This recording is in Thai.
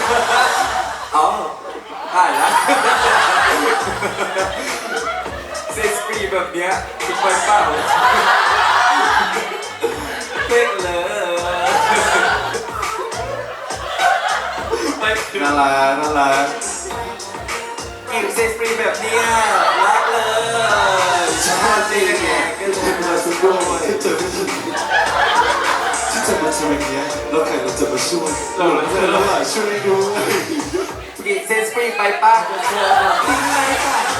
ปปะเอาได้แล้วเซสปีแบบเนี้ยไปเปล่าเต้นเลยไปน่ารักน่ารัก อมาซะด้วยถ้าเจอไม่ทันถ้าเจอมาทำอย่างนี้แล้วใครเราจะมาช่วยหลงรักเธอแล้วอะช่วยด้วยกิวเซสปีไปป้าเธอปิ๊งไปปะ